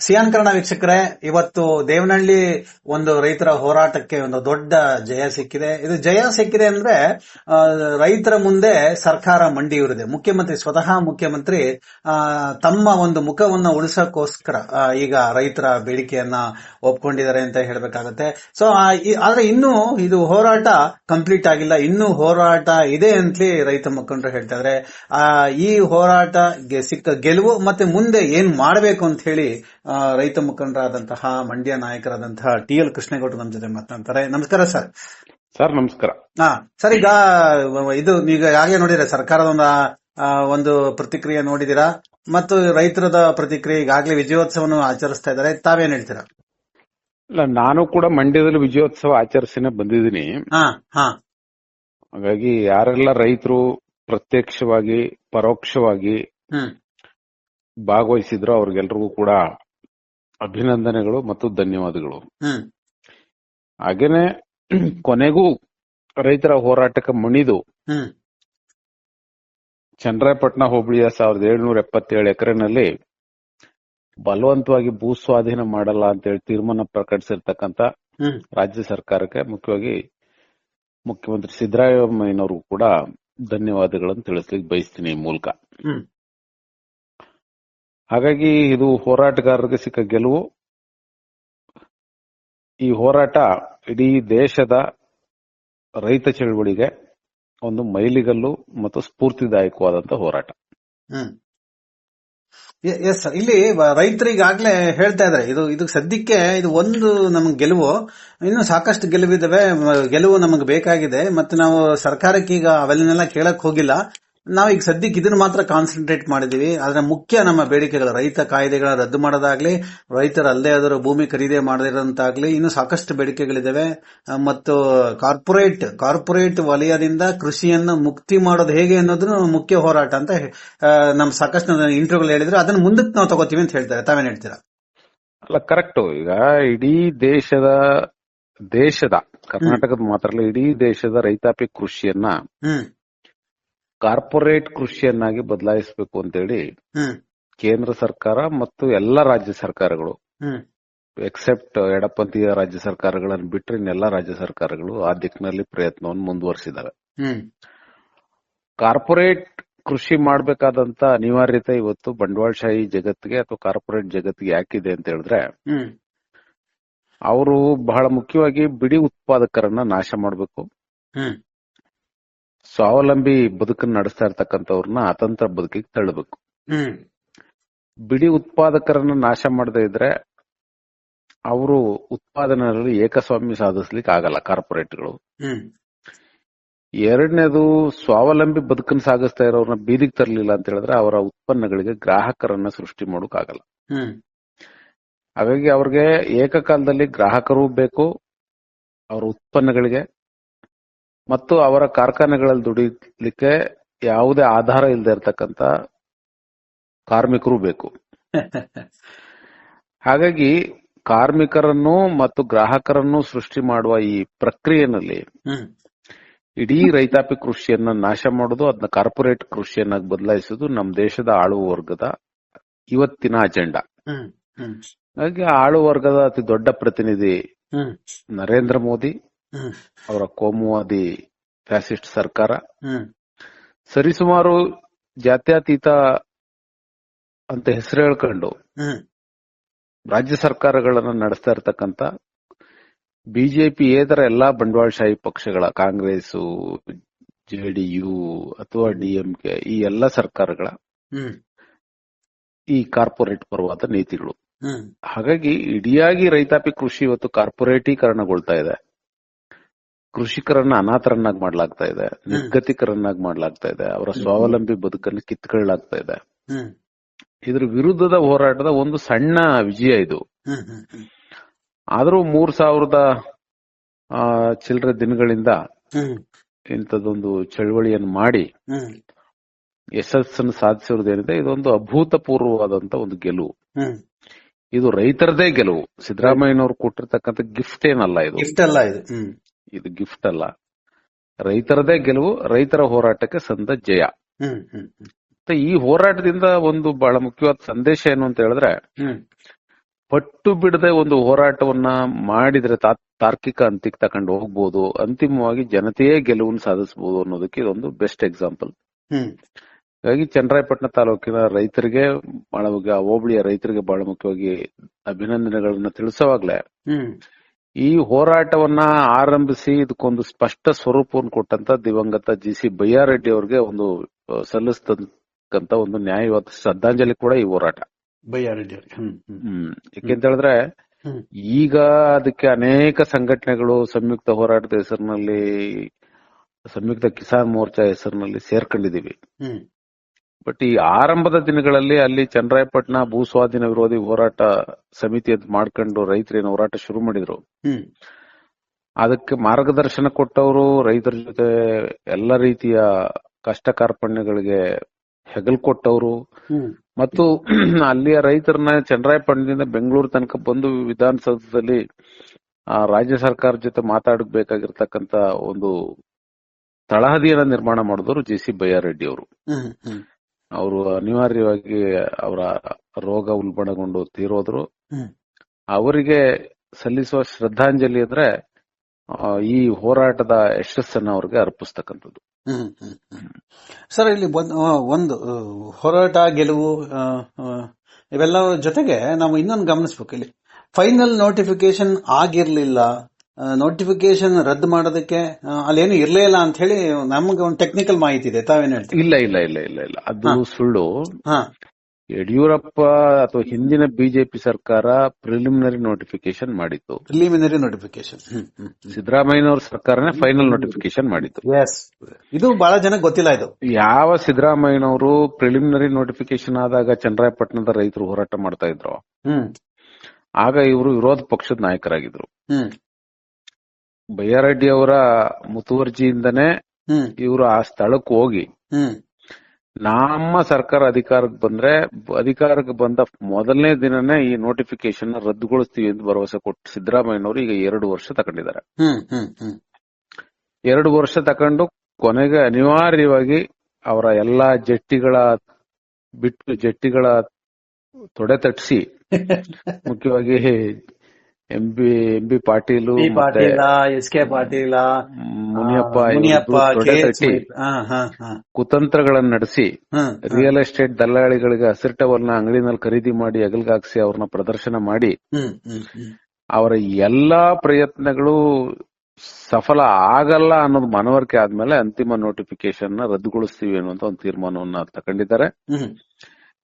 Xi'an ವೀಕ್ಷಕರೇ ಇವತ್ತು ದೇವನಹಳ್ಳಿ ಒಂದು ರೈತರ ಹೋರಾಟಕ್ಕೆ ಒಂದು ದೊಡ್ಡ ಜಯ ಸಿಕ್ಕಿದೆ. ಇದು ಜಯ ಸಿಕ್ಕಿದೆ ಅಂದ್ರೆ ರೈತರ ಮುಂದೆ ಸರ್ಕಾರ ಮಂಡಿಯೂರಿದೆ ಮುಖ್ಯಮಂತ್ರಿ ಸ್ವತಃ ಮುಖ್ಯಮಂತ್ರಿ ತಮ್ಮ ಒಂದು ಮುಖವನ್ನ ಉಳಿಸೋಕೋಸ್ಕರ ಆ, ಈಗ ರೈತರ ಬೇಡಿಕೆಯನ್ನ ಒಪ್ಕೊಂಡಿದ್ದಾರೆ ಅಂತ ಹೇಳಬೇಕಾಗತ್ತೆ. ಸೊ ಆದ್ರೆ ಇನ್ನೂ ಇದು ಹೋರಾಟ ಕಂಪ್ಲೀಟ್ ಆಗಿಲ್ಲ. ಇನ್ನೂ ಹೋರಾಟ ಇದೆ ಅಂತಲೇ ರೈತ ಮುಖಂಡರು ಹೇಳ್ತಾ ಇದಾರೆ. ಈ ಹೋರಾಟ ಸಿಕ್ಕ ಗೆಲುವು ಮತ್ತೆ ಮುಂದೆ ಏನ್ ಮಾಡಬೇಕು ಅಂತ ಹೇಳಿ ರೈತ ಮುಖಂಡರಾದಂತಹ ಮಂಡ್ಯ ನಾಯಕರಾದಂತಹ ಟಿ ಎಲ್ ಕೃಷ್ಣೇಗೌಡರು ನಮ್ಮ ಜೊತೆ ಮಾತನಾಡ್ತಾರೆ. ನಮಸ್ಕಾರ ಸರ್. ಸರ್ ನಮಸ್ಕಾರ. ಹಾ ಸರ್ ಈಗ ಇದು ಈಗ ಹಾಗೆ ನೋಡಿದ್ರೆ ಸರ್ಕಾರದ ಒಂದು, ಒಂದು ಪ್ರತಿಕ್ರಿಯೆ ನೋಡಿದೀರಾ? ಮತ್ತು ರೈತರದ ಪ್ರತಿಕ್ರಿಯೆ ಈಗಾಗಲೇ ವಿಜಯೋತ್ಸವವನ್ನು ಆಚರಿಸ್ತಾ ಇದ್ದಾರೆ. ತಾವೇನ್ ಹೇಳ್ತೀರಾ? ಇಲ್ಲ ನಾನು ಕೂಡ ಮಂಡ್ಯದಲ್ಲಿ ವಿಜಯೋತ್ಸವ ಆಚರಿಸಿನೇ ಬಂದಿದ್ದೀನಿ. ಹಾ ಹಾ. ಹಾಗಾಗಿ ಯಾರೆಲ್ಲ ರೈತರು ಪ್ರತ್ಯಕ್ಷವಾಗಿ ಪರೋಕ್ಷವಾಗಿ ಹ್ಮ್. ಭಾಗವಹಿಸಿದ್ರು ಅವ್ರಿಗೆಲ್ರಿಗೂ ಕೂಡ ಅಭಿನಂದನೆಗಳು ಮತ್ತು ಧನ್ಯವಾದಗಳು. ಹಾಗೇನೆ ಕೊನೆಗೂ ರೈತರ ಹೋರಾಟಕ್ಕೆ ಮಣಿದು ಹ್ಮ್. ಚನ್ನರಾಯಪಟ್ಟಣ ಹೋಬಳಿಯ ಸಾವಿರದ ಏಳ್ನೂರ ಎಪ್ಪತ್ತೇಳು ಎಕರೆನಲ್ಲಿ ಬಲವಂತವಾಗಿ ಭೂ ಸ್ವಾಧೀನ ಮಾಡಲ್ಲ ಅಂತ ಹೇಳಿ ತೀರ್ಮಾನ ಪ್ರಕಟಿಸಿರ್ತಕ್ಕಂತ ರಾಜ್ಯ ಸರ್ಕಾರಕ್ಕೆ ಮುಖ್ಯವಾಗಿ ಮುಖ್ಯಮಂತ್ರಿ ಸಿದ್ದರಾಮಯ್ಯನವರು ಕೂಡ ಧನ್ಯವಾದಗಳನ್ನು ತಿಳಿಸ್ಲಿಕ್ಕೆ ಬಯಸ್ತೀನಿ ಈ ಮೂಲಕ. ಹಾಗಾಗಿ ಇದು ಹೋರಾಟಗಾರರಿಗೆ ಸಿಕ್ಕ ಗೆಲುವು. ಈ ಹೋರಾಟ ಇಡೀ ದೇಶದ ರೈತ ಚಳವಳಿಗೆ ಒಂದು ಮೈಲಿಗಲ್ಲು ಮತ್ತು ಸ್ಫೂರ್ತಿದಾಯಕವಾದಂತ ಹೋರಾಟ. ಹ್ಮ್. ಎಸ್ ಸರ್ ಇಲ್ಲಿ ರೈತರಿಗಾಗ್ಲೇ ರೈತರು ಹೇಳ್ತಾ ಇದಾರೆ ಇದು ಇದು ಸದ್ಯಕ್ಕೆ ಇದು ಒಂದು ನಮ್ಗೆ ಗೆಲುವು. ಇನ್ನು ಸಾಕಷ್ಟು ಗೆಲುವಿದಾವೆ. ಗೆಲುವು ನಮಗೆ ಬೇಕಾಗಿದೆ. ಮತ್ತೆ ನಾವು ಸರ್ಕಾರಕ್ಕೆ ಈಗ ಅವೆಲ್ಲನೆಲ್ಲ ಕೇಳಕ್ ಹೋಗಿಲ್ಲ. ನಾವು ಈಗ ಸದ್ಯಕ್ಕೆ ಇದನ್ನು ಮಾತ್ರ ಕಾನ್ಸಂಟ್ರೇಟ್ ಮಾಡಿದೀವಿ. ಆದ್ರೆ ಮುಖ್ಯ ನಮ್ಮ ಬೇಡಿಕೆಗಳು ರೈತ ಕಾಯ್ದೆಗಳ ರದ್ದು ಮಾಡೋದಾಗ್ಲಿ ರೈತರ ಅಲ್ಲದೆ ಆದರೂ ಭೂಮಿ ಖರೀದಿ ಮಾಡದಿರೋಂತಾಗ್ಲಿ ಇನ್ನು ಸಾಕಷ್ಟು ಬೇಡಿಕೆಗಳಿದಾವೆ. ಆ, ಮತ್ತು ಕಾರ್ಪೊರೇಟ್ ಕಾರ್ಪೊರೇಟ್ ವಲಯದಿಂದ ಕೃಷಿಯನ್ನು ಮುಕ್ತಿ ಮಾಡೋದು ಹೇಗೆ ಅನ್ನೋದನ್ನು ಮುಖ್ಯ ಹೋರಾಟ ಅಂತ ನಮ್ಮ ನಮ್ ಸಾಕಷ್ಟು ಇಂಟರ್ವ್ಯೂಗಳು ಹೇಳಿದ್ರೆ. ಅದನ್ನ ಮುಂದಕ್ಕೆ ನಾವು ತಗೋತೀವಿ ಅಂತ ಹೇಳ್ತಾರೆ. ತಾವೇನ್ ಹೇಳ್ತೀರಾ? ಅಲ್ಲ ಕರೆಕ್ಟ್. ಈಗ ಇಡೀ ದೇಶದ ದೇಶದ ಕರ್ನಾಟಕದ ಮಾತ್ರ ಇಡೀ ದೇಶದ ರೈತಾಪಿ ಕೃಷಿಯನ್ನ ಹ್ಮ್. ಕಾರ್ಪೊರೇಟ್ ಕೃಷಿಯನ್ನಾಗಿ ಬದಲಾಯಿಸಬೇಕು ಅಂತೇಳಿ ಹೇಳಿ ಕೇಂದ್ರ ಸರ್ಕಾರ ಮತ್ತು ಎಲ್ಲ ರಾಜ್ಯ ಸರ್ಕಾರಗಳು ಎಕ್ಸೆಪ್ಟ್ ಎಡಪಂಥೀಯ ರಾಜ್ಯ ಸರ್ಕಾರಗಳನ್ನು ಬಿಟ್ಟರೆ ಇನ್ನೆಲ್ಲ ರಾಜ್ಯ ಸರ್ಕಾರಗಳು ಆ ದಿಕ್ಕಿನಲ್ಲಿ ಪ್ರಯತ್ನವನ್ನು ಮುಂದುವರಿಸಿದಾವೆ ಕಾರ್ಪೊರೇಟ್ ಕೃಷಿ ಮಾಡಬೇಕಾದಂತ ಅನಿವಾರ್ಯತೆ ಇವತ್ತು ಬಂಡವಾಳಶಾಹಿ ಜಗತ್ತಿಗೆ ಅಥವಾ ಕಾರ್ಪೊರೇಟ್ ಜಗತ್ತಿಗೆ ಯಾಕಿದೆ ಅಂತ ಹೇಳಿದ್ರೆ ಅವರು ಬಹಳ ಮುಖ್ಯವಾಗಿ ಬಿಡಿ ಉತ್ಪಾದಕರನ್ನ ನಾಶ ಮಾಡಬೇಕು. ಸ್ವಾವಲಂಬಿ ಬದುಕನ್ನ ನಡೆಸ್ತಾ ಇರ್ತಕ್ಕಂಥವ್ರನ್ನ ಅತಂತ್ರ ಬದುಕಿಗೆ ತಳ್ಳಬೇಕು. ಬಿಡಿ ಉತ್ಪಾದಕರನ್ನ ನಾಶ ಮಾಡದೇ ಇದ್ರೆ ಅವರು ಉತ್ಪಾದನೆಯಲ್ಲಿ ಏಕಸ್ವಾಮ್ಯ ಸಾಧಿಸ್ಲಿಕ್ಕೆ ಆಗಲ್ಲ ಕಾರ್ಪೊರೇಟ್ಗಳು. ಎರಡನೇದು ಸ್ವಾವಲಂಬಿ ಬದುಕನ್ನು ಸಾಗಿಸ್ತಾ ಇರೋರನ್ನ ಬೀದಿಗೆ ತರಲಿಲ್ಲ ಅಂತ ಹೇಳಿದ್ರೆ ಅವರ ಉತ್ಪನ್ನಗಳಿಗೆ ಗ್ರಾಹಕರನ್ನ ಸೃಷ್ಟಿ ಮಾಡೋಕ್ಕಾಗಲ್ಲ ಹ್ಮ್. ಹಾಗಾಗಿ ಅವ್ರಿಗೆ ಏಕಕಾಲದಲ್ಲಿ ಗ್ರಾಹಕರು ಬೇಕು ಅವರ ಉತ್ಪನ್ನಗಳಿಗೆ ಮತ್ತು ಅವರ ಕಾರ್ಖಾನೆಗಳಲ್ಲಿ ದುಡಿಲಿಕ್ಕೆ ಯಾವುದೇ ಆಧಾರ ಇಲ್ಲದೆ ಇರತಕ್ಕಂತ ಕಾರ್ಮಿಕರು ಬೇಕು. ಹಾಗಾಗಿ ಕಾರ್ಮಿಕರನ್ನು ಮತ್ತು ಗ್ರಾಹಕರನ್ನು ಸೃಷ್ಟಿ ಮಾಡುವ ಈ ಪ್ರಕ್ರಿಯೆನಲ್ಲಿ ಇಡೀ ರೈತಾಪಿ ಕೃಷಿಯನ್ನ ನಾಶ ಮಾಡೋದು ಅದನ್ನ ಕಾರ್ಪೊರೇಟ್ ಕೃಷಿಯನ್ನಾಗಿ ಬದಲಾಯಿಸೋದು ನಮ್ಮ ದೇಶದ ಆಳು ವರ್ಗದ ಇವತ್ತಿನ ಅಜೆಂಡಾ. ಹಾಗಾಗಿ ಆಳು ವರ್ಗದ ಅತಿ ದೊಡ್ಡ ಪ್ರತಿನಿಧಿ ನರೇಂದ್ರ ಮೋದಿ ಅವರ ಕೋಮುವಾದಿ ಫ್ಯಾಸಿಸ್ಟ್ ಸರ್ಕಾರ. ಹ್ಮ್. ಸರಿಸುಮಾರು ಜಾತ್ಯತೀತ ಅಂತ ಹೆಸರು ಹೇಳ್ಕೊಂಡು ರಾಜ್ಯ ಸರ್ಕಾರಗಳನ್ನ ನಡೆಸ್ತಾ ಇರತಕ್ಕಂತ ಬಿಜೆಪಿ ಏತರ ಎಲ್ಲಾ ಬಂಡವಾಳಶಾಹಿ ಪಕ್ಷಗಳ ಕಾಂಗ್ರೆಸ್ ಜೆಡಿಯು ಅಥವಾ ಡಿಎಂಕೆ ಈ ಎಲ್ಲ ಸರ್ಕಾರಗಳ ಈ ಕಾರ್ಪೊರೇಟ್ ಪರವಾದ ನೀತಿಗಳು. ಹ್ಮ್. ಹಾಗಾಗಿ ಇಡಿಯಾಗಿ ರೈತಾಪಿ ಕೃಷಿ ಇವತ್ತು ಕಾರ್ಪೊರೇಟೀಕರಣಗೊಳ್ತಾ ಇದೆ. ಕೃಷಿಕರನ್ನ ಅನಾಥರನ್ನಾಗಿ ಮಾಡ್ಲಾಗ್ತಾ ಇದೆ ನಿರ್ಗತಿಕರನ್ನಾಗಿ ಮಾಡ್ಲಾಗ್ತಾ ಇದೆ ಅವರ ಸ್ವಾವಲಂಬಿ ಬದುಕನ್ನು ಕಿತ್ಕೊಳ್ಳಲಾಗ್ತಾ ಇದೆ. ಇದ್ರ ವಿರುದ್ಧದ ಹೋರಾಟದ ಒಂದು ಸಣ್ಣ ವಿಜಯ ಇದು. ಆದ್ರೂ ಮೂರ್ ಸಾವಿರದ ಚಿಲ್ಲರೆ ದಿನಗಳಿಂದ ಇಂಥದೊಂದು ಇಂಥದ್ದೊಂದು ಚಳವಳಿಯನ್ನು ಮಾಡಿ ಯಶಸ್ಸನ್ನು ಸಾಧಿಸಿರೋದೇನಿದೆ ಇದೊಂದು ಅಭೂತಪೂರ್ವವಾದಂತ ಒಂದು ಗೆಲುವು. ಇದು ರೈತರದೇ ಗೆಲುವು. ಸಿದ್ದರಾಮಯ್ಯನವರು ಕೊಟ್ಟಿರ್ತಕ್ಕಂಥ ಗಿಫ್ಟ್ ಏನಲ್ಲ ಇದು. ಗಿಫ್ಟ್ ಅಲ್ಲ ಇದು. ಇದು ಗಿಫ್ಟ್ ಅಲ್ಲ. ರೈತರದೇ ಗೆಲುವು ರೈತರ ಹೋರಾಟಕ್ಕೆ ಸಂದ ಜಯ. ಈ ಹೋರಾಟದಿಂದ ಒಂದು ಬಹಳ ಮುಖ್ಯವಾದ ಸಂದೇಶ ಏನು ಅಂತ ಹೇಳಿದ್ರೆ ಪಟ್ಟು ಬಿಡದೆ ಒಂದು ಹೋರಾಟವನ್ನ ಮಾಡಿದ್ರೆ ತಾರ್ಕಿಕ ಅಂತಿಗೆ ತಕೊಂಡು ಹೋಗ್ಬೋದು ಅಂತಿಮವಾಗಿ ಜನತೆಯೇ ಗೆಲುವನ್ನು ಸಾಧಿಸಬಹುದು ಅನ್ನೋದಕ್ಕೆ ಇದೊಂದು ಬೆಸ್ಟ್ ಎಕ್ಸಾಂಪಲ್ ಹ್ಮ್. ಹಾಗಾಗಿ ಚನ್ನರಾಯಪಟ್ಟಣ ತಾಲೂಕಿನ ರೈತರಿಗೆ ಬಹಳ ಮುಖ್ಯ- ಹೋಬಳಿಯ ರೈತರಿಗೆ ಬಹಳ ಮುಖ್ಯವಾಗಿ ಅಭಿನಂದನೆಗಳನ್ನ ತಿಳಿಸುವಾಗ್ಲೇ ಹ್ಮ್. ಈ ಹೋರಾಟವನ್ನ ಆರಂಭಿಸಿ ಇದಕ್ಕೊಂದು ಸ್ಪಷ್ಟ ಸ್ವರೂಪವನ್ನು ಕೊಟ್ಟಂತ ದಿವಂಗತ ಜಿ ಸಿ ಬಯ್ಯಾರೆಡ್ಡಿ ಅವರಿಗೆ ಒಂದು ಸಲ್ಲಿಸ್ತಕ್ಕಂತ ಒಂದು ನ್ಯಾಯವಾದ ಶ್ರದ್ಧಾಂಜಲಿ ಕೂಡ ಈ ಹೋರಾಟ. ಬಯ್ಯಾರೆಡ್ಡಿ ಅವ್ರಿಗೆ. ಹ್ಮ್ ಯಾಕೆಂತ ಹೇಳಿದ್ರೆ ಈಗ ಅದಕ್ಕೆ ಅನೇಕ ಸಂಘಟನೆಗಳು ಸಂಯುಕ್ತ ಹೋರಾಟದ ಹೆಸರಿನಲ್ಲಿ ಸಂಯುಕ್ತ ಕಿಸಾನ್ ಮೋರ್ಚಾ ಹೆಸರಿನಲ್ಲಿ ಸೇರ್ಕೊಂಡಿದೀವಿ ಬಟ್ ಈ ಆರಂಭದ ದಿನಗಳಲ್ಲಿ ಅಲ್ಲಿ ಚನ್ನರಾಯಪಟ್ಟಣ ಭೂ ಸ್ವಾಧೀನ ವಿರೋಧಿ ಹೋರಾಟ ಸಮಿತಿ ಅಂತ ಮಾಡ್ಕೊಂಡು ರೈತರೇನು ಹೋರಾಟ ಶುರು ಮಾಡಿದ್ರು. ಅದಕ್ಕೆ ಮಾರ್ಗದರ್ಶನ ಕೊಟ್ಟವರು ರೈತರ ಜೊತೆ ಎಲ್ಲ ರೀತಿಯ ಕಷ್ಟ ಕಾರ್ಪಣ್ಯಗಳಿಗೆ ಹೆಗಲ್ ಕೊಟ್ಟವರು. ಮತ್ತು ಅಲ್ಲಿಯ ರೈತರನ್ನ ಚನ್ನರಾಯಪಟ್ಟಣದಿಂದ ಬೆಂಗಳೂರು ತನಕ ಬಂದು ವಿಧಾನಸೌಧದಲ್ಲಿ ಆ, ರಾಜ್ಯ ಸರ್ಕಾರ ಜೊತೆ ಮಾತಾಡಬೇಕಾಗಿರ್ತಕ್ಕಂತ ಒಂದು ತಳಹದಿಯನ್ನ ನಿರ್ಮಾಣ ಮಾಡಿದವರು ಜೆ ಸಿ ಬಯ್ಯಾರೆಡ್ಡಿ ಅವರು. ಅವರು ಅನಿವಾರ್ಯವಾಗಿ ಅವರ ರೋಗ ಉಲ್ಬಣಗೊಂಡು ತೀರೋದ್ರು. ಅವರಿಗೆ ಸಲ್ಲಿಸುವ ಶ್ರದ್ಧಾಂಜಲಿ ಅಂದ್ರೆ ಈ ಹೋರಾಟದ ಯಶಸ್ಸನ್ನ ಅವ್ರಿಗೆ ಅರ್ಪಿಸ್ತಕ್ಕಂಥದ್ದು. ಹ್ಮ್ ಹ್ಮ್ ಹ್ಮ್. ಸರ್ ಇಲ್ಲಿ ಒಂದ್- ಹೋರಾಟ ಗೆಲುವು ಇವೆಲ್ಲ ಜೊತೆಗೆ ನಾವು ಇನ್ನೊಂದು ಗಮನಿಸ್ಬೇಕು. ಇಲ್ಲಿ ಫೈನಲ್ ನೋಟಿಫಿಕೇಶನ್ ಆಗಿರ್ಲಿಲ್ಲ ನೋಟಿಫಿಕೇಶನ್ ರದ್ದು ಮಾಡೋದಕ್ಕೆ ಅಲ್ಲಿ ಅಲ್ಲೇನು ಇರಲೇ ಇಲ್ಲ ಅಂತ ಹೇಳಿ ನಮ್ಗೆ ಒಂದು ಟೆಕ್ನಿಕಲ್ ಮಾಹಿತಿ ಇದೆ. ತಾವೇನ್ ಹೇಳ್ತೀವಿ ಇಲ್ಲ ಇಲ್ಲ ಇಲ್ಲ ಇಲ್ಲ ಇಲ್ಲ. ಅದು. ಸುಳ್ಳು. ಯಡಿಯೂರಪ್ಪ ಅಥವಾ ಹಿಂದಿನ ಬಿಜೆಪಿ ಸರ್ಕಾರ ಪ್ರಿಲಿಮಿನರಿ ನೋಟಿಫಿಕೇಶನ್ ಮಾಡಿತ್ತು. ಪ್ರಿಲಿಮಿನರಿ ನೋಟಿಫಿಕೇಶನ್ ಸಿದ್ದರಾಮಯ್ಯನವ್ರ ಸರ್ಕಾರನೇ ಫೈನಲ್ ನೋಟಿಫಿಕೇಶನ್ ಮಾಡಿತ್ತು. ಇದು ಬಹಳ ಜನ ಗೊತ್ತಿಲ್ಲ ಇದು. ಯಾವ ಸಿದ್ದರಾಮಯ್ಯನವರು ಪ್ರಿಲಿಮಿನರಿ ನೋಟಿಫಿಕೇಶನ್ ಆದಾಗ ಚನ್ನರಾಯಪಟ್ಟಣದ ರೈತರು ಹೋರಾಟ ಮಾಡ್ತಾ ಇದ್ರು? ಹ್ಮ್. ಆಗ ಇವರು ವಿರೋಧ ಪಕ್ಷದ ನಾಯಕರಾಗಿದ್ರು. ಹ್ಮ್ ಬಯ್ಯಾರೆಡ್ಡಿ ಅವರ ಮುತುವರ್ಜಿಯಿಂದನೇ ಇವರು ಆ ಸ್ಥಳಕ್ಕೆ ಹೋಗಿ. ನಮ್ಮ ಸರ್ಕಾರ ಅಧಿಕಾರಕ್ಕೆ ಬಂದ್ರೆ ಅಧಿಕಾರಕ್ಕೆ ಬಂದ ಮೊದಲನೇ ದಿನನೇ ಈ ನೋಟಿಫಿಕೇಶನ್ ರದ್ದುಗೊಳಿಸ್ತೀವಿ ಎಂದು ಭರವಸೆ ಕೊಟ್ಟು ಸಿದ್ದರಾಮಯ್ಯನವರು ಈಗ ಎರಡು ವರ್ಷ ತಗೊಂಡಿದ್ದಾರೆ. ಎರಡು ವರ್ಷ ತಕೊಂಡು ಕೊನೆಗೆ ಅನಿವಾರ್ಯವಾಗಿ ಅವರ ಎಲ್ಲಾ ಜಟ್ಟಿಗಳ ಬಿಟ್ಟು ಜಟ್ಟಿಗಳ ತೊಡೆ ತಟ್ಟಿಸಿ ಮುಖ್ಯವಾಗಿ M B M B Patil S K Patil Muniyappa Muniyappa ಕುತಂತ್ರಗಳನ್ನ ನಡೆಸಿ ರಿಯಲ್ ಎಸ್ಟೇಟ್ ದಲ್ಲಾಳಿಗಳಿಗೆ ಅಸಿರ್ಟವನ್ನ ಅಂಗಡಿನಲ್ಲಿ ಖರೀದಿ ಮಾಡಿ ಅಗಲ್ಗಾಕ್ಸಿ ಅವ್ರನ್ನ ಪ್ರದರ್ಶನ ಮಾಡಿ ಅವರ ಎಲ್ಲಾ ಪ್ರಯತ್ನಗಳು ಸಫಲ ಆಗಲ್ಲ ಅನ್ನೋದು ಮನವರಿಕೆ ಆದ್ಮೇಲೆ ಅಂತಿಮ ನೋಟಿಫಿಕೇಶನ್ನ ರದ್ದುಗೊಳಿಸ್ತೀವಿ ಅನ್ನುವಂತ ಒಂದು ತೀರ್ಮಾನವನ್ನ ತಗೊಂಡಿದ್ದಾರೆ.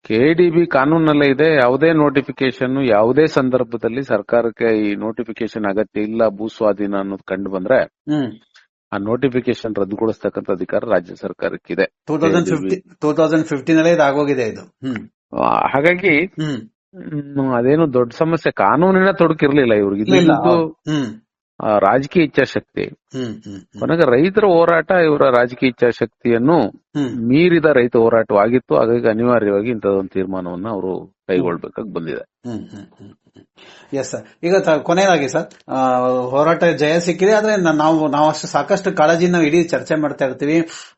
ಕೆಡಿಬಿ ಕಾನೂನಲ್ಲೇ ಇದೆ. ಯಾವುದೇ ನೋಟಿಫಿಕೇಶನ್ ಯಾವುದೇ ಸಂದರ್ಭದಲ್ಲಿ ಸರ್ಕಾರಕ್ಕೆ ಈ ನೋಟಿಫಿಕೇಶನ್ ಅಗತ್ಯ ಇಲ್ಲ ಭೂ ಸ್ವಾಧೀನ ಅನ್ನೋದು ಕಂಡು ಬಂದ್ರೆ ಆ ನೋಟಿಫಿಕೇಶನ್ ರದ್ದುಗೊಳಿಸ್ತಕ್ಕಂತ ಅಧಿಕಾರ ರಾಜ್ಯ ಸರ್ಕಾರಕ್ಕೆ ಇದೆ thousand fifty two thousand fifteen ಅಲ್ಲೇ ಇದು. ಆಗೋಗಿದೆ ಇದು ಹಾಗಾಗಿ ಅದೇನು ದೊಡ್ಡ ಸಮಸ್ಯೆ. ಕಾನೂನಿನ ತೊಡಕಿರ್ಲಿಲ್ಲ ಇವ್ರಿಗೆ. ರಾಜಕೀಯ ಇಚ್ಛಾಶಕ್ತಿ. ಕೊನೆಗೆ ರೈತರ ಹೋರಾಟ ಇವರ ರಾಜಕೀಯ ಇಚ್ಛಾಶಕ್ತಿಯನ್ನು ಮೀರಿದ ರೈತ ಹೋರಾಟವಾಗಿತ್ತು. ಹಾಗಾಗಿ ಅನಿವಾರ್ಯವಾಗಿ ಇಂಥದೊಂದು ತೀರ್ಮಾನವನ್ನು ಅವರು ಕೈಗೊಳ್ಬೇಕಾಗಿ ಬಂದಿದೆ. ಎಸ್ ಸರ್ ಈಗ ಕೊನೆಯದಾಗಿ ಸರ್ ಹೋರಾಟ ಜಯ ಸಿಕ್ಕಿದೆ ಆದ್ರೆ ನಾವು ನಾವು ಅಷ್ಟು ಸಾಕಷ್ಟು ಕಾಳಜಿ ನಾವು ಇಡೀ ಚರ್ಚೆ ಮಾಡ್ತಾ ಇರ್ತೀವಿ.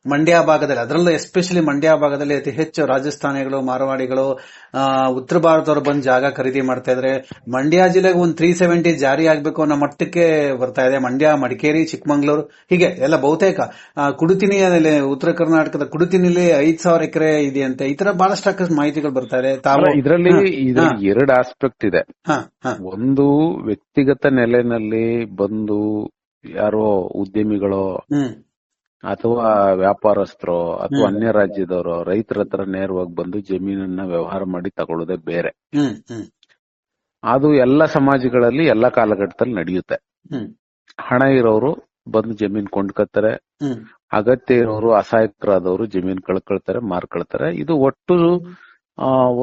ಮಂಡ್ಯ ಭಾಗದಲ್ಲಿ ಅದರಲ್ಲೂ ಎಸ್ಪೆಷಲಿ ಮಂಡ್ಯ ಭಾಗದಲ್ಲಿ ಅತಿ ಹೆಚ್ಚು ರಾಜಸ್ಥಾನಿಗಳು ಮಾರವಾಡಿಗಳು ಉತ್ತರ ಭಾರತದವರು ಬಂದು ಜಾಗ ಖರೀದಿ ಮಾಡ್ತಾ ಇದ್ರೆ. ಮಂಡ್ಯ ಜಿಲ್ಲೆಗೆ ಒಂದು ತ್ರೀ ಸೆವೆಂಟಿ ಜಾರಿ ಆಗ್ಬೇಕು ಅನ್ನೋ ಮಟ್ಟಕ್ಕೆ ಬರ್ತಾ ಇದೆ. ಮಂಡ್ಯ ಮಡಿಕೇರಿ ಚಿಕ್ಕಮಂಗ್ಳೂರು ಹೀಗೆ ಎಲ್ಲ ಬಹುತೇಕ. ಆ, ಕುಡುತಿನಿಯಲ್ಲಿ ಉತ್ತರ ಕರ್ನಾಟಕದ ಕುಡುತಿನಿಲಿ ಐದ್ ಸಾವಿರ ಎಕರೆ ಇದೆಯಂತೆ. ಈ ತರ ಬಹಳಷ್ಟು ಮಾಹಿತಿಗಳು ಬರ್ತಾ ಇದೆ. ತಾವು ಇದರಲ್ಲಿ ಎರಡು ಆಸ್ಪೆಕ್ಟ್ ಇದೆ. ಒಂದು ವ್ಯಕ್ತಿಗತ ನೆಲೆನಲ್ಲಿ ಬಂದು ಯಾರೋ ಉದ್ಯಮಿಗಳು ಅಥವಾ ವ್ಯಾಪಾರಸ್ಥರು ಅಥವಾ ಅನ್ಯ ರಾಜ್ಯದವರು ರೈತರ ಹತ್ರ ನೇರವಾಗಿ ಬಂದು ಜಮೀನನ್ನ ವ್ಯವಹಾರ ಮಾಡಿ ತಗೊಳ್ಳೋದೇ ಬೇರೆ. ಅದು ಎಲ್ಲ ಸಮಾಜಗಳಲ್ಲಿ ಎಲ್ಲ ಕಾಲಘಟ್ಟದಲ್ಲಿ ನಡೆಯುತ್ತೆ. ಹಣ ಇರೋರು ಬಂದು ಜಮೀನ್ ಕೊಂಡ್ಕೊತಾರೆ ಅಗತ್ಯ ಇರೋರು ಅಸಹಾಯಕರಾದವರು ಜಮೀನ್ ಕಳ್ಕೊಳ್ತಾರೆ ಮಾರ್ಕೊಳ್ತಾರೆ. ಇದು ಒಟ್ಟು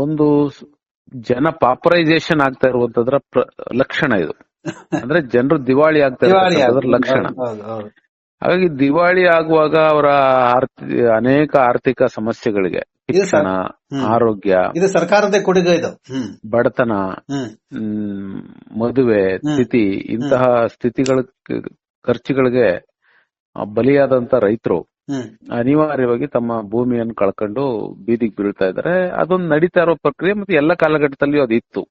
ಒಂದು ಜನ ಪಾಪರೈಸೇಷನ್ ಆಗ್ತಾ ಇರುವಂತದ್ರ ಲಕ್ಷಣ ಇದು. ಅಂದ್ರೆ ಜನರು ದಿವಾಳಿ ಆಗ್ತಾ ಇರುವಂತದ್ರ ಲಕ್ಷಣ. ಹಾಗಾಗಿ ದಿವಾಳಿ ಆಗುವಾಗ ಅವರ ಅನೇಕ ಆರ್ಥಿಕ ಸಮಸ್ಯೆಗಳಿಗೆ ಶಿಕ್ಷಣ ಆರೋಗ್ಯ ಇದು ಸರ್ಕಾರದ ಕೊಡುಗೆ ಇದು. ಬಡತನ ಮದುವೆ ಸ್ಥಿತಿ ಇಂತಹ ಸ್ಥಿತಿಗಳ ಖರ್ಚುಗಳಿಗೆ ಬಲಿಯಾದಂತ ರೈತರು ಅನಿವಾರ್ಯವಾಗಿ ತಮ್ಮ ಭೂಮಿಯನ್ನು ಕಳ್ಕೊಂಡು ಬೀದಿಗೆ ಬೀಳ್ತಾ ಇದ್ದಾರೆ. ಅದೊಂದು ನಡೀತಾ ಇರೋ ಪ್ರಕ್ರಿಯೆ ಮತ್ತೆ ಎಲ್ಲ ಕಾಲಘಟ್ಟದಲ್ಲಿ ಅದು ಇತ್ತು.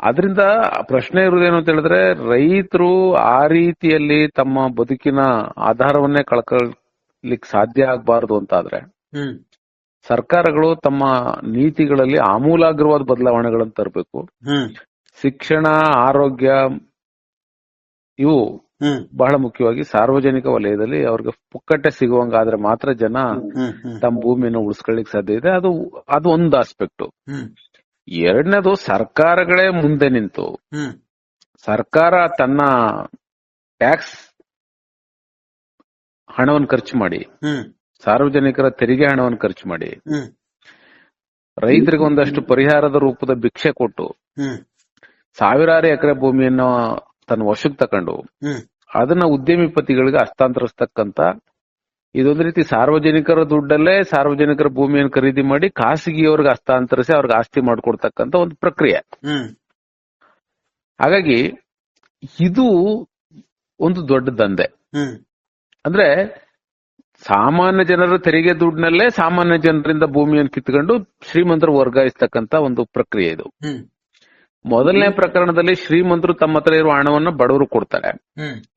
ಅದರಿಂದ ಪ್ರಶ್ನೆ ಇರುವುದೇನು ಅಂತ ಹೇಳಿದ್ರೆ ರೈತರು ಆ ರೀತಿಯಲ್ಲಿ ತಮ್ಮ ಬದುಕಿನ ಆಧಾರವನ್ನೇ ಕಳ್ಕೊಳ್ಲಿಕ್ಕೆ ಸಾಧ್ಯ ಆಗಬಾರದು ಅಂತಾದ್ರೆ ಹ್ಮ್. ಸರ್ಕಾರಗಳು ತಮ್ಮ ನೀತಿಗಳಲ್ಲಿ ಆಮೂಲಾಗ್ರವಾದ ಬದಲಾವಣೆಗಳನ್ನು ತರಬೇಕು. ಶಿಕ್ಷಣ ಆರೋಗ್ಯ ಇವು ಬಹಳ ಮುಖ್ಯವಾಗಿ ಸಾರ್ವಜನಿಕ ವಲಯದಲ್ಲಿ ಅವ್ರಿಗೆ ಪುಕ್ಕಟ್ಟೆ ಸಿಗುವಂಗಾದ್ರೆ ಮಾತ್ರ ಜನ ತಮ್ಮ ಭೂಮಿಯನ್ನು ಉಳಿಸ್ಕೊಳ್ಳಿಕ್ ಸಾಧ್ಯ ಇದೆ. ಅದು ಅದು ಒಂದು ಆಸ್ಪೆಕ್ಟ್ ಎರಡನೇದು ಸರ್ಕಾರಗಳೇ ಮುಂದೆ ನಿಂತು ಸರ್ಕಾರ ತನ್ನ ಟ್ಯಾಕ್ಸ್ ಹಣವನ್ನು ಖರ್ಚು ಮಾಡಿ ಸಾರ್ವಜನಿಕರ ತೆರಿಗೆ ಹಣವನ್ನು ಖರ್ಚು ಮಾಡಿ ರೈತರಿಗೆ ಒಂದಷ್ಟು ಪರಿಹಾರದ ರೂಪದ ಭಿಕ್ಷೆ ಕೊಟ್ಟು ಸಾವಿರಾರು ಎಕರೆ ಭೂಮಿಯನ್ನು ತನ್ನ ವಶಕ್ಕೆ ತಕೊಂಡು ಅದನ್ನ ಉದ್ಯಮಿಪತಿಗಳಿಗೆ ಹಸ್ತಾಂತರಿಸ್ತಕ್ಕಂತ ಇದೊಂದು ರೀತಿ ಸಾರ್ವಜನಿಕರ ದುಡ್ಡಲ್ಲೇ ಸಾರ್ವಜನಿಕರ ಭೂಮಿಯನ್ನು ಖರೀದಿ ಮಾಡಿ ಖಾಸಗಿಯವ್ರಿಗೆ ಹಸ್ತಾಂತರಿಸಿ ಅವ್ರಿಗೆ ಆಸ್ತಿ ಮಾಡ್ಕೊಡ್ತಕ್ಕಂತ ಒಂದು ಪ್ರಕ್ರಿಯೆ. ಹಾಗಾಗಿ ಇದು ಒಂದು ದೊಡ್ಡ ದಂಧೆ. ಅಂದ್ರೆ ಸಾಮಾನ್ಯ ಜನರ ತೆರಿಗೆ ದುಡ್ಡಿನಲ್ಲೇ ಸಾಮಾನ್ಯ ಜನರಿಂದ ಭೂಮಿಯನ್ನು ಕಿತ್ಕೊಂಡು ಶ್ರೀಮಂತರು ವರ್ಗಾಯಿಸ್ತಕ್ಕಂತ ಒಂದು ಪ್ರಕ್ರಿಯೆ ಇದು. ಮೊದಲನೇ ಪ್ರಕರಣದಲ್ಲಿ ಶ್ರೀಮಂತರು ತಮ್ಮ ಹತ್ರ ಇರುವ ಹಣವನ್ನ ಬಡವರು ಕೊಡ್ತಾರೆ.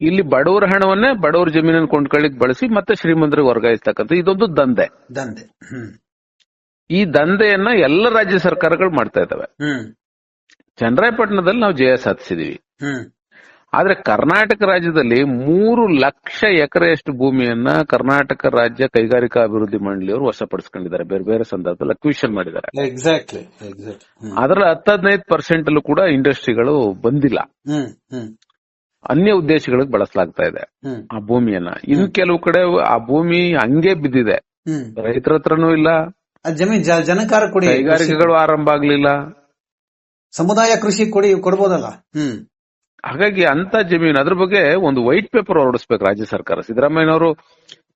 ಇಲ್ಲಿ ಬಡವರ ಹಣವನ್ನೇ ಬಡವರ ಜಮೀನನ್ನು ಕೊಂಡ್ಕೊಳ್ಳಿಕ್ ಬಳಸಿ ಮತ್ತೆ ಶ್ರೀಮಂತರಿಗೆ ವರ್ಗಾಯಿಸ್ತಕ್ಕಂಥ ಇದೊಂದು ದಂಧೆ. ದಂಧೆ. ಈ ದಂಧೆಯನ್ನ ಎಲ್ಲ ರಾಜ್ಯ ಸರ್ಕಾರಗಳು ಮಾಡ್ತಾ ಇದ್ದಾವೆ. ಚಂದ್ರಾಯಪಟ್ಟಣದಲ್ಲಿ ಚನ್ನರಾಯಪಟ್ಟಣದಲ್ಲಿ ನಾವು ಜಯ ಸಾಧಿಸಿದೀವಿ. ಆದ್ರೆ ಕರ್ನಾಟಕ ರಾಜ್ಯದಲ್ಲಿ ಮೂರು ಲಕ್ಷ ಎಕರೆಯಷ್ಟು ಭೂಮಿಯನ್ನ ಕರ್ನಾಟಕ ರಾಜ್ಯ ಕೈಗಾರಿಕಾ ಅಭಿವೃದ್ಧಿ ಮಂಡಳಿಯವರು ವಶಪಡಿಸಿಕೊಂಡಿದ್ದಾರೆ. ಬೇರೆ ಬೇರೆ ಸಂದರ್ಭದಲ್ಲಿ ಅಕ್ವಿಷನ್ ಮಾಡಿದ್ದಾರೆ. ಎಕ್ಸಾಕ್ಟ್ಲಿ ಅದರ ಹತ್ತದೈದು ಪರ್ಸೆಂಟ್ ಅಲ್ಲೂ ಕೂಡ ಇಂಡಸ್ಟ್ರಿಗಳು ಬಂದಿಲ್ಲ. ಅನ್ಯ ಉದ್ದೇಶಗಳಿಗೆ ಬಳಸಲಾಗ್ತಾ ಇದೆ ಆ ಭೂಮಿಯನ್ನ. ಇನ್ ಕೆಲವು ಕಡೆ ಆ ಭೂಮಿ ಹಂಗೆ ಬಿದ್ದಿದೆ. ರೈತರ ಹತ್ರನೂ ಇಲ್ಲ. ಜನಕಾರ ಕೊಡಿ. ಕೈಗಾರಿಕೆಗಳು ಆರಂಭ ಆಗ್ಲಿಲ್ಲ. ಸಮುದಾಯ ಕೃಷಿ ಕೊಡಿ ಕೊಡ್ಬೋದಲ್ಲ? ಹಾಗಾಗಿ ಅಂತ ಜಮೀನು ಅದ್ರ ಬಗ್ಗೆ ಒಂದು ವೈಟ್ ಪೇಪರ್ ಹೊರಡಿಸ್ಬೇಕು ರಾಜ್ಯ ಸರ್ಕಾರ. ಸಿದ್ದರಾಮಯ್ಯನವರು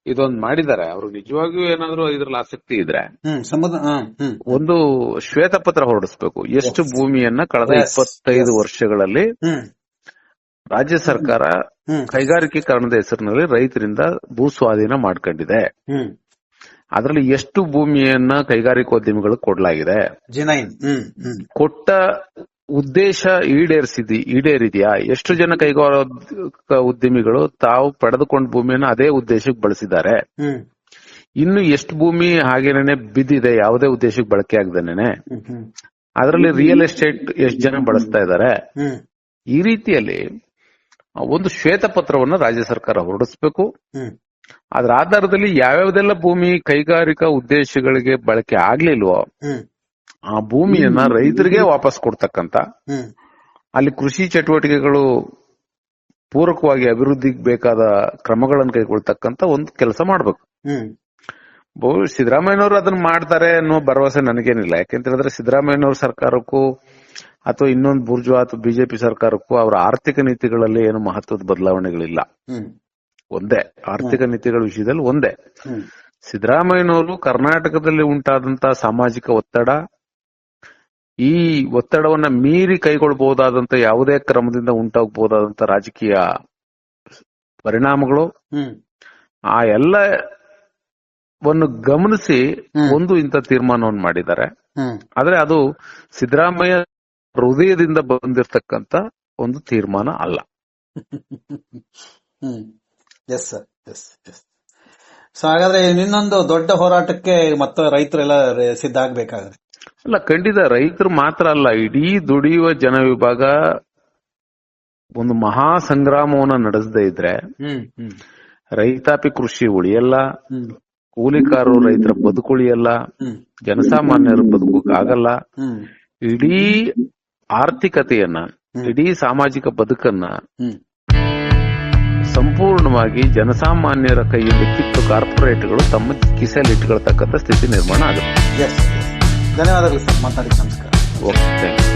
ಇದೊಂದು ಮಾಡಿದ್ದಾರೆ. ಅವ್ರು ನಿಜವಾಗಿಯೂ ಏನಾದ್ರು ಇದ್ರಲ್ಲಿ ಆಸಕ್ತಿ ಇದ್ರೆ ಒಂದು ಶ್ವೇತ ಪತ್ರ ಹೊರಡಿಸ್ಬೇಕು. ಎಷ್ಟು ಭೂಮಿಯನ್ನ ಕಳೆದ ಇಪ್ಪತ್ತೈದು. ವರ್ಷಗಳಲ್ಲಿ ರಾಜ್ಯ ಸರ್ಕಾರ ಕೈಗಾರಿಕೀಕರಣದ ಹೆಸರಿನಲ್ಲಿ ರೈತರಿಂದ ಭೂ ಸ್ವಾಧೀನ ಮಾಡ್ಕೊಂಡಿದೆ. ಅದರಲ್ಲಿ ಎಷ್ಟು ಭೂಮಿಯನ್ನ ಕೈಗಾರಿಕೋದ್ಯಮಿಗಳು ಕೊಡಲಾಗಿದೆ? ಕೊಟ್ಟ ಉದ್ದೇಶ ಈಡೇರಿಸಿದಿ ಈಡೇರಿದ್ಯಾ? ಎಷ್ಟು ಜನ ಕೈಗಾರಿಕಾ ಉದ್ಯಮಿಗಳು ತಾವು ಪಡೆದುಕೊಂಡ ಭೂಮಿಯನ್ನು ಅದೇ ಉದ್ದೇಶಕ್ಕೆ ಬಳಸಿದ್ದಾರೆ? ಇನ್ನು ಎಷ್ಟು ಭೂಮಿ ಹಾಗೇನೆ ಬಿದ್ದಿದೆ? ಯಾವುದೇ ಉದ್ದೇಶಕ್ಕೆ ಬಳಕೆ ಆಗದೇನೆ ಅದರಲ್ಲಿ ರಿಯಲ್ ಎಸ್ಟೇಟ್ ಎಷ್ಟು ಜನ ಬಳಸ್ತಾ ಇದ್ದಾರೆ? ಈ ರೀತಿಯಲ್ಲಿ ಒಂದು ಶ್ವೇತಪತ್ರವನ್ನು ರಾಜ್ಯ ಸರ್ಕಾರ ಹೊರಡಿಸಬೇಕು. ಅದರ ಆಧಾರದಲ್ಲಿ ಯಾವ್ಯಾವ್ದೆಲ್ಲ ಭೂಮಿ ಕೈಗಾರಿಕಾ ಉದ್ದೇಶಗಳಿಗೆ ಬಳಕೆ ಆಗ್ಲಿಲ್ವೋ ಆ ಭೂಮಿಯನ್ನ ರೈತರಿಗೆ ವಾಪಸ್ ಕೊಡ್ತಕ್ಕಂತ ಅಲ್ಲಿ ಕೃಷಿ ಚಟುವಟಿಕೆಗಳು ಪೂರಕವಾಗಿ ಅಭಿವೃದ್ಧಿಗೆ ಬೇಕಾದ ಕ್ರಮಗಳನ್ನು ಕೈಗೊಳ್ತಕ್ಕಂತ ಒಂದು ಕೆಲಸ ಮಾಡ್ಬೇಕು. ಬಹು ಸಿದ್ದರಾಮಯ್ಯನವರು ಅದನ್ನ ಮಾಡ್ತಾರೆ ಅನ್ನೋ ಭರವಸೆ ನನಗೇನಿಲ್ಲ. ಯಾಕೆಂತ ಹೇಳಿದ್ರೆ ಸಿದ್ದರಾಮಯ್ಯನವ್ರ ಸರ್ಕಾರಕ್ಕೂ ಅಥವಾ ಇನ್ನೊಂದು ಬುರ್ಜು ಅಥವಾ ಬಿಜೆಪಿ ಸರ್ಕಾರಕ್ಕೂ ಅವರ ಆರ್ಥಿಕ ನೀತಿಗಳಲ್ಲಿ ಏನು ಮಹತ್ವದ ಬದಲಾವಣೆಗಳಿಲ್ಲ. ಒಂದೇ. ಆರ್ಥಿಕ ನೀತಿಗಳ ವಿಷಯದಲ್ಲಿ ಒಂದೇ. ಸಿದ್ದರಾಮಯ್ಯನವರು ಕರ್ನಾಟಕದಲ್ಲಿ ಉಂಟಾದಂತಹ ಸಾಮಾಜಿಕ ಒತ್ತಡ ಈ ಒತ್ತಡವನ್ನ ಮೀರಿ ಕೈಗೊಳ್ಳಬಹುದಾದಂತ ಯಾವುದೇ ಕ್ರಮದಿಂದ ಉಂಟಾಗಬಹುದಾದಂತ ರಾಜಕೀಯ ಪರಿಣಾಮಗಳು ಆ ಎಲ್ಲವನ್ನು ಗಮನಿಸಿ. ಒಂದು ಇಂಥ ತೀರ್ಮಾನವನ್ನು ಮಾಡಿದ್ದಾರೆ. ಆದ್ರೆ ಅದು ಸಿದ್ದರಾಮಯ್ಯ ಹೃದಯದಿಂದ ಬಂದಿರತಕ್ಕಂತ ಒಂದು ತೀರ್ಮಾನ ಅಲ್ಲ. ಎಸ್ ಎಸ್ ಎಸ್ ಸೊ ಹಾಗಾದ್ರೆ ಇನ್ನೊಂದು ದೊಡ್ಡ ಹೋರಾಟಕ್ಕೆ ಮತ್ತೆ ರೈತರೆಲ್ಲ ಸಿದ್ಧ ಆಗ್ಬೇಕಾಗುತ್ತೆ ಅಲ್ಲ ಖಂಡಿತ ರೈತರು ಮಾತ್ರ ಅಲ್ಲ ಇಡೀ ದುಡಿಯುವ ಜನ ವಿಭಾಗ ಒಂದು ಮಹಾ ಸಂಗ್ರಾಮವನ್ನ ನಡೆಸದೇ ಇದ್ರೆ ರೈತಾಪಿ ಕೃಷಿ ಉಳಿಯಲ್ಲ ಕೂಲಿಕಾರರು ರೈತರ ಬದುಕುಳಿಯಲ್ಲ ಜನಸಾಮಾನ್ಯರು ಬದುಕೋಕ್ಕಾಗಲ್ಲ. ಹ್ಮ್. ಇಡೀ ಆರ್ಥಿಕತೆಯನ್ನ. ಇಡೀ ಸಾಮಾಜಿಕ ಬದುಕನ್ನ ಸಂಪೂರ್ಣವಾಗಿ ಜನಸಾಮಾನ್ಯರ ಕೈಯಲ್ಲಿ ಕಿತ್ತು ಕಾರ್ಪೊರೇಟ್ಗಳು ತಮ್ಮ ಕಿಸೆಯಲ್ಲಿ ಇಟ್ಕೊಳ್ತಕ್ಕಂಥ ಸ್ಥಿತಿ ನಿರ್ಮಾಣ ಆಗುತ್ತೆ. ಎಸ್ ಧನ್ಯವಾದಗಳು ಸರ್ ಮಾತಾಡಿ ನಮಸ್ಕಾರ ಓಕೆ ಥ್ಯಾಂಕ್ ಯು